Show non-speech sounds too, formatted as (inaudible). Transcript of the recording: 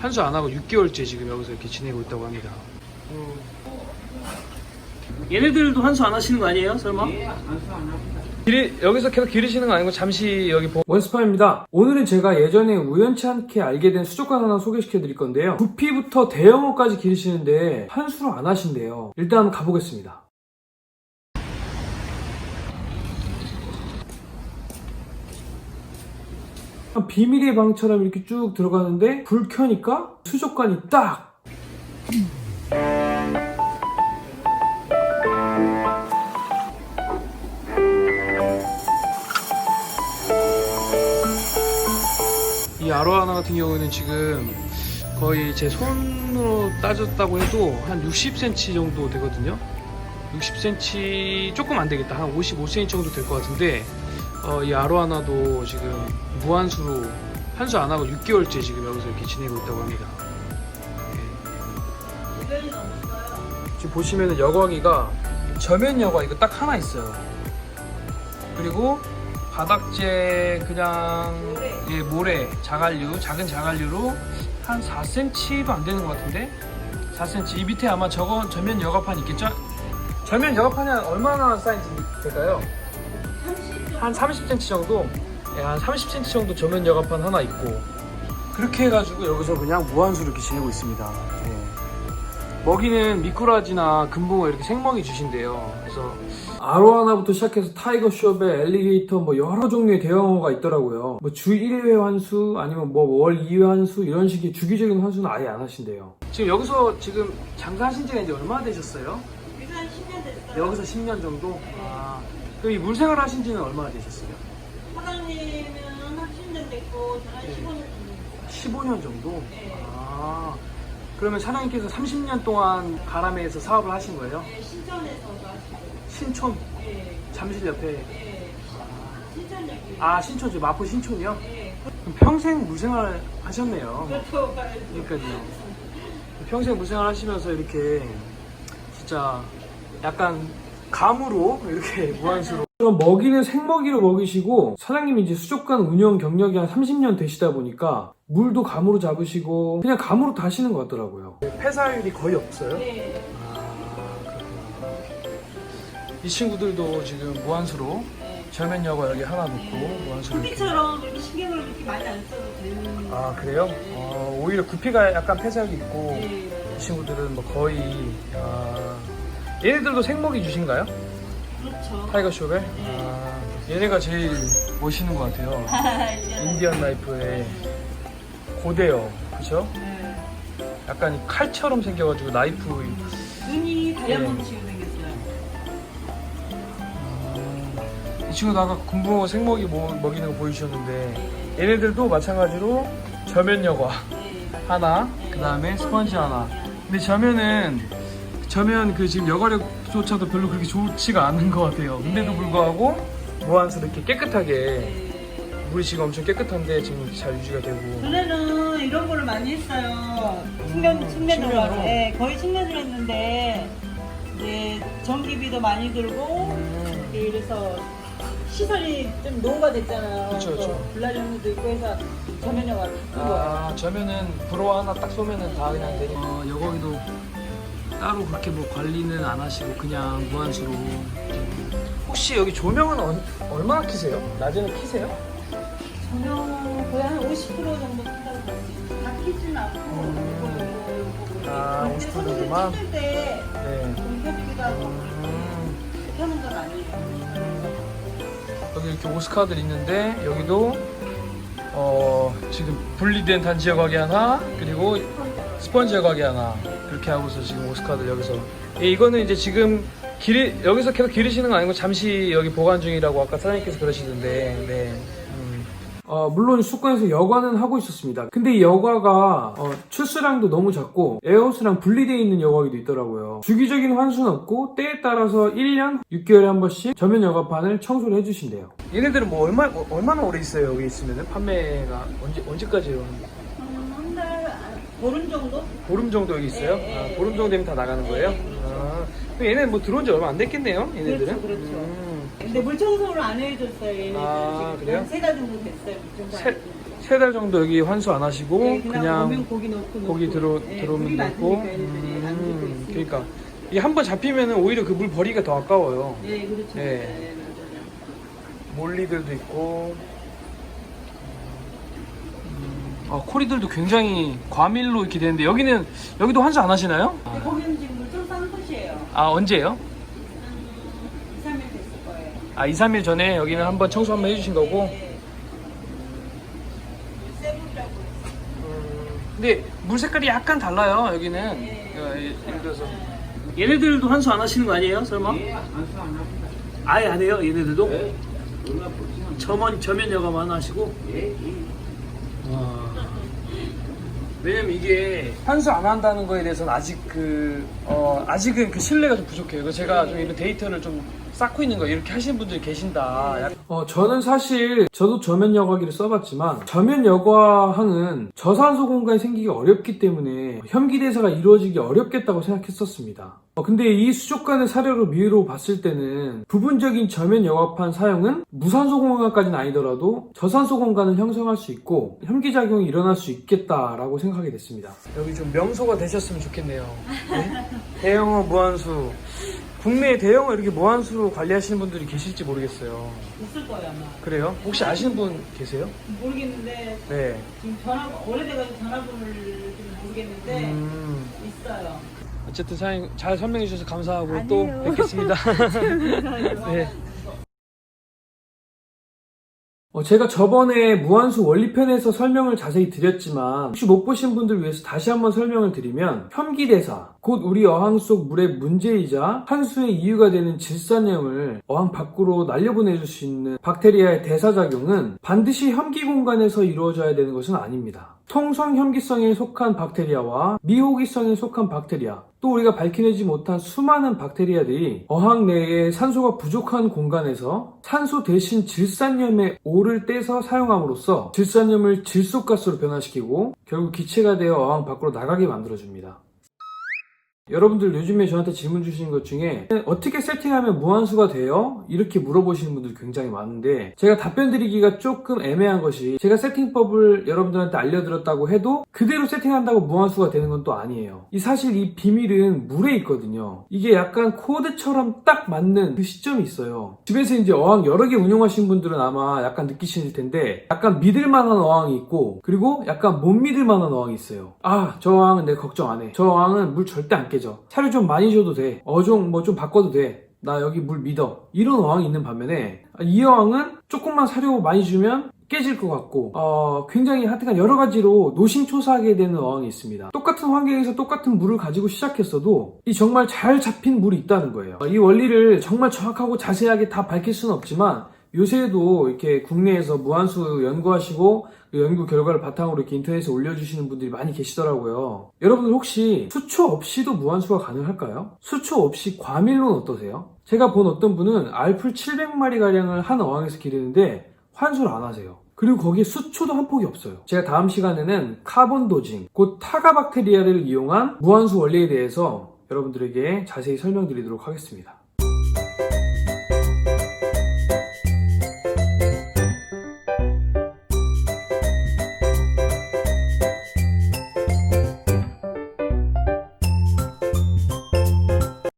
환수 안 하고 6개월째 지금 여기서 이렇게 지내고 있다고 합니다. 얘네들도 환수 안 하시는 거 아니에요? 설마? 기리, 여기서 계속 기르시는 거 아니고 잠시 여기 보... 원스파입니다. 오늘은 제가 예전에 우연치 않게 알게 된 수족관 하나 소개시켜 드릴 건데요. 구피부터 대형어까지 기르시는데 환수를 안 하신대요. 일단 한번 가보겠습니다. 비밀의 방처럼 이렇게 쭉 들어가는데 불 켜니까 수족관이 딱 이 아로하나 같은 경우는 지금 거의 제 손으로 따졌다고 해도 한 60cm 정도 되거든요. 60cm 조금 안 되겠다. 한 55cm 정도 될 것 같은데 어, 이 아로하나도 지금 무한수로 한 수 안 하고 6개월째 지금 여기서 이렇게 지내고 있다고 합니다. 네. 지금 보시면은 여과기가 저면 여과 이거 딱 하나 있어요. 그리고 바닥재 그냥 예, 모래 자갈류 작은 자갈류로 한 4cm도 안 되는 것 같은데 4cm 이 밑에 아마 저거 전면 여과판 있겠죠? 전면 여과판이 한 얼마나 사이즈 될까요? 한 30cm 정도 예, 한 30cm 정도 전면 여과판 하나 있고 그렇게 해가지고 여기서 그냥 무한수로 이렇게 지내고 있습니다 예. 먹이는 미꾸라지나 금붕어 이렇게 생먹이 주신대요 그래서 아로하나부터 시작해서 타이거 숍에 엘리게이터 뭐 여러 종류의 대형어가 있더라고요 뭐 주 1회 환수 아니면 뭐 월 2회 환수 이런 식의 주기적인 환수는 아예 안 하신대요 지금 여기서 지금 장사하신 지가 이제 얼마나 되셨어요? 여기서 한 10년 됐어요. 여기서 10년 정도? 아, 그럼 이 물생활 하신 지는 얼마나 되셨어요? 사장님은 한 10년 됐고, 저는 한 네. 15년 됐어요. 15년 정도? 네. 아, 그러면 사장님께서 30년 동안 가람에서 사업을 하신 거예요? 네, 신천에서도 하시고, 신촌, 예, 잠실 옆에. 예, 신천역이. 아, 신촌, 저 마포 신촌이요? 예, 그럼 평생 물생활 하셨네요. 그렇죠. 그러니까요. 평생 물생활 하시면서 이렇게 진짜 약간 감으로 이렇게 (laughs) 무한수로 그럼 먹이는 생먹이로 먹이시고 사장님이 이제 수족관 운영 경력이 한 30년 되시다 보니까 물도 감으로 잡으시고 그냥 감으로 다시는 것 같더라고요. 폐사율이 거의 없어요? 네, 이 친구들도 지금 무한수로 네. 절면 여과 여기 하나 놓고 무한수로 이렇게. 커피처럼 이렇게 신경을 그렇게 많이 안 써도 되는. 아 그래요? 어, 오히려 구피가 약간 폐사율이 있고 네, 이 친구들은 뭐 거의 아, 얘네들도 생먹이 주신가요? 그렇죠. 타이거 숍에? 아, 얘네가 제일 멋있는 것 같아요. (laughs) 인디언 라이프의 고대요, 그죠? 네. 약간 이 칼처럼 생겨가지고 나이프. 눈이 다이아몬드식으로 생겼어요. 이 친구도 아까 군붕어 생먹이 뭐- 먹이는 거 보여주셨는데 얘네들도 마찬가지로 저면 여과 네, 하나, 그 다음에 스펀지 하나. 근데 저면은 저면 그 지금 여과력조차도 별로 그렇게 좋지가 않은 것 같아요. 근데도 불구하고 무한수 이렇게 깨끗하게 네. 물이 지금 엄청 깨끗한데 지금 잘 유지가 되고. 전에는 이런 거를 많이 했어요. 측면, 측면으로. 측면으로? 네, 거의 측면으로 했는데, 이제 전기비도 많이 들고, 음. 그래서 시설이 좀 노후가 됐잖아요. 그쵸, 그쵸. 불나령도 있고 해서 큰 거예요. 아, 저면은 브로 하나 딱 쏘면은 다 그냥 되니. 어, 여거기도 따로 그렇게 뭐 관리는 안 하시고 그냥 무한수로. 혹시 여기 조명은 얼- 얼마나 키세요? 낮에는 키세요? 전면 거의 한 50% 정도 킨다고 봤어요. 다 키지는 않고. 음. 아, 50% 정도만? 찍을 때 네. 좀 켜주기도 하고, 음, 켜는 건 아니에요. 여기 이렇게 오스카들 있는데 여기도 어, 지금 분리된 단지 여과기 하나 그리고 스펀지 여과기 하나 그렇게 하고서 지금 오스카들 여기서 예, 이거는 이제 지금 기르, 여기서 계속 기르시는 거 아니고 잠시 여기 보관 중이라고 아까 사장님께서 그러시던데 네. 음. 어, 물론 수족관에서 여과는 하고 있었습니다. 근데 이 여과가 어, 출수량도 너무 작고 에어호스랑 분리되어 있는 여과기도 있더라고요. 주기적인 환수는 없고 때에 따라서 1년 6개월에 한 번씩 저면 여과판을 청소를 해주신대요. 얘네들은 뭐 얼마 얼마나 오래 있어요 여기 있으면은 판매가 언제 언제까지요? 아, 보름 정도? 보름 정도 여기 있어요? 네, 네. 아, 보름 정도 되면 다 나가는 거예요? 네. 아, 그럼 얘네는 뭐 들어온 지 얼마 안 됐겠네요? 얘네들은? 그렇죠, 그렇죠. 음, 근데 물 청소를 안 해줬어요, 얘네들. 아, 그래요? 한세달 정도 됐어요, 물 청소 안 세, 해줘서. 세달 정도 여기 환수 안 하시고 네, 그냥, 그냥 고기 넣고 고기. 들어 네, 들어오면 넣고 음. 그러니까 이게 한번 잡히면은 오히려 그 물 버리기가 더 아까워요. 네, 그렇죠. 네. 네. 몰리들도 있고 음, 아, 코리들도 굉장히 과밀로 이렇게 되는데 여기는 여기도 환수 안 하시나요? 근데 거기는 지금 물좀 싼 곳이에요. 아 언제요? 한 2, 3일 됐을 거예요. 아 2, 3일 전에 여기는 한번 청소 한번 해주신 거고 네. 세물이라고 근데 물 색깔이 약간 달라요 여기는 네. 어, 예, 예를 들어서 얘네들도 환수 안 하시는 거 아니에요 설마? 아예 안 해요 얘네들도? 저면, 저면 여가만 하시고 와. 왜냐면 이게 환수 안 한다는 거에 대해서는 아직 그 어, 아직은 그 신뢰가 좀 부족해요. 그래서 제가 좀 이런 데이터를 좀 쌓고 있는 거 이렇게 하시는 분들이 계신다. 어, 저는 사실 저도 저면 여과기를 써봤지만 저면 여과항은 저산소 공간이 생기기 어렵기 때문에 현기 대사가 이루어지기 어렵겠다고 생각했었습니다. 어, 근데 이 수족관의 사례로 미로 봤을 때는 부분적인 저면 여과판 사용은 무산소 공간까지는 아니더라도 저산소 공간을 형성할 수 있고 현기 작용이 일어날 수 있겠다라고 생각하게 됐습니다. 여기 좀 명소가 되셨으면 좋겠네요. (laughs) 네? 대형어 무한수. 국내에 대형어 이렇게 무한수로 관리하시는 분들이 계실지 모르겠어요. 있을 거예요 아마. 그래요? 혹시 아시는 분 계세요? 모르겠는데 네. 지금 전화 오래돼가지고 전화번호를 좀 모르겠는데 음, 있어요. 어쨌든 사장님 잘 설명해 주셔서 감사하고 아니에요. 또 뵙겠습니다. (laughs) (laughs) 네. 어, 제가 저번에 무한수 원리편에서 설명을 자세히 드렸지만 혹시 못 보신 분들 위해서 다시 한번 설명을 드리면 혐기대사 곧 우리 어항 속 물의 문제이자 한수의 이유가 되는 질산염을 어항 밖으로 날려보내줄 수 있는 박테리아의 대사작용은 반드시 혐기 공간에서 이루어져야 되는 것은 아닙니다. 통성 혐기성에 속한 박테리아와 미호기성에 속한 박테리아 또 우리가 밝혀내지 못한 수많은 박테리아들이 어항 내에 산소가 부족한 공간에서 산소 대신 질산염의 오를 떼서 사용함으로써 질산염을 질소가스로 변화시키고 결국 기체가 되어 어항 밖으로 나가게 만들어줍니다. 여러분들 요즘에 저한테 질문 주시는 것 중에 어떻게 세팅하면 무한수가 돼요? 이렇게 물어보시는 분들 굉장히 많은데 제가 답변 드리기가 조금 애매한 것이 제가 세팅법을 여러분들한테 알려드렸다고 해도 그대로 세팅한다고 무한수가 되는 건 또 아니에요. 이 사실 이 비밀은 물에 있거든요. 이게 약간 코드처럼 딱 맞는 그 시점이 있어요. 집에서 이제 어항 여러 개 운영하시는 분들은 아마 약간 느끼실 텐데 약간 믿을 만한 어항이 있고 그리고 약간 못 믿을 만한 어항이 있어요. 아, 저 어항은 내가 걱정 안 해. 저 어항은 물 절대 안 깨져. 사료 좀 많이 줘도 돼. 어종 뭐 좀 바꿔도 돼. 나 여기 물 믿어. 이런 어항이 있는 반면에 이 어항은 조금만 사료 많이 주면 깨질 것 같고 어, 굉장히 하여튼 여러 가지로 노심초사하게 되는 어항이 있습니다. 똑같은 환경에서 똑같은 물을 가지고 시작했어도 이 정말 잘 잡힌 물이 있다는 거예요. 이 원리를 정말 정확하고 자세하게 다 밝힐 수는 없지만 요새도 이렇게 국내에서 무한수 연구하시고 그 연구 결과를 바탕으로 이렇게 인터넷에 올려주시는 분들이 많이 계시더라고요. 여러분들 혹시 수초 없이도 무한수가 가능할까요? 수초 없이 과밀로는 어떠세요? 제가 본 어떤 분은 알풀 700마리 가량을 한 어항에서 기르는데 환수를 안 하세요. 그리고 거기에 수초도 한 폭이 없어요. 제가 다음 시간에는 카본 도징, 곧 타가박테리아를 이용한 무한수 원리에 대해서 여러분들에게 자세히 설명드리도록 하겠습니다.